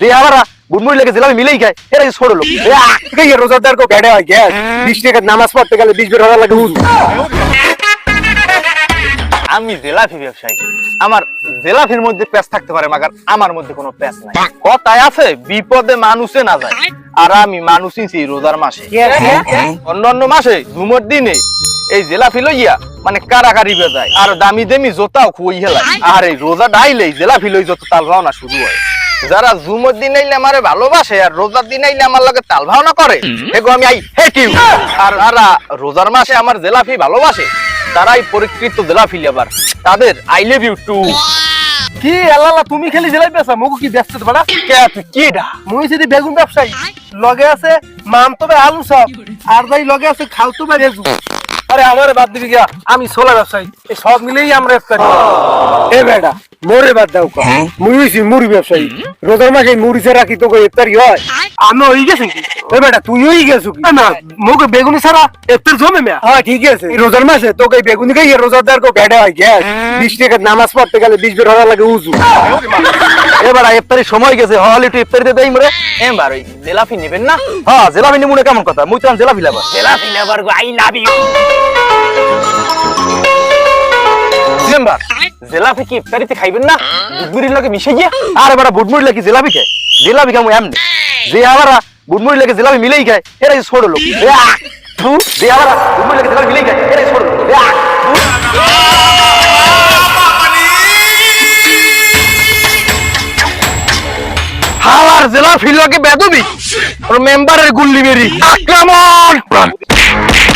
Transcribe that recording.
যে আমরা বুনমুড়ি লেগে জিলাপি মিলেই খায় এরা ছোট লোক। রোজাদার কো বেড়ে হয় গ্যাস। বিশ টাকা নামাজ পড়তে গেলে বিশ বের হাজার লাগে আমি জেলাপি ব্যবসায়ী। আমার জেলাপির মধ্যে প্যাঁচ থাকতে পারে মাগার আমার মধ্যে কোনো প্যাঁচ নাই। কথায় আছে বিপদে মানুষে না যায়। আর আমি মানুষ রোজার মাসে। অন্যান্য মাসে ধুমর দিনে এই জেলাপি লইয়া মানে কারাকারি বেজায়। আর দামি দামি জোতাও খুই হেলায় আর এই রোজা ডাইলেই জেলাপি লই যত তাল রওনা শুরু হয়। যারা জুমর দিন আইলে আমারে ভালোবাসে আর রোজার দিন আইলে আমার লগে তাল ভাওনা করে এগো আমি আই হেট ইউ আর যারা রোজার মাসে আমার জেলাপি ভালোবাসে তারাই পরিকৃত জেলাপি আবার তাদের আই লাভ ইউ টু কি আল্লাহ তুমি খালি জেলাই পেছা মুগু কি ব্যস্ত বাড়া কে তুই কি ডা মুই যদি বেগুন ব্যবসায়ী লগে আছে মাম তবে আলু সব আর ভাই লগে আছে খাও তো ভাই রেজু আরে আমারে বাদ দিবি গিয়া আমি সোলা ব্যবসায়ী এই সব মিলেই আমরা ইফতারি এ বেটা মোরে বাদ দাও কা মুই হইছি মুড়ি ব্যবসায়ী। রোজার মাসে মুড়ি ছাড়া কি তোকে ইফতারি হয়। আমি হই গেছি কি? এ বেটা তুই হই গেছো কি? না মুকে বেগুনি ছাড়া ইফতার জমে মেয়া। হ্যাঁ ঠিক আছে। রোজার মাসে তোকে বেগুনি খাইয়ে রোজাদার কো হয় গ্যাস। বিশ টাকা নামাজ পড়তে গেলে বিশ বের হাজার লাগে উজু। এবার ইফতারি সময় গেছে হল একটু ইফতারিতে দেই মরে। এবার ওই জেলাপি নেবেন না? হ্যাঁ জেলাপি নিমুনে কেমন কথা? মুই তো জেলাপি লাবার জেলাপি লাবার গো আই লাভ ইউ। জেলাপি কি ইফতারিতে খাইবেন না? বুটমুড়ির লগে মিশে গিয়া আরে বাড়া বুটমুড়ি লাগে জেলাপি খায় জেলাপি খামু এমনি। যে আবার বুটমুড়ি লাগে জেলাপি মিলেই খায় এরা ছোট লোক। যে আবার বুটমুড়ি লাগে জেলাপি মিলেই খায় এরা ছোট লোক! হাওয়ার জেলা ফিল লাগে বেদবি। মেম্বারের গুল্লি বেরি আক্রমণ!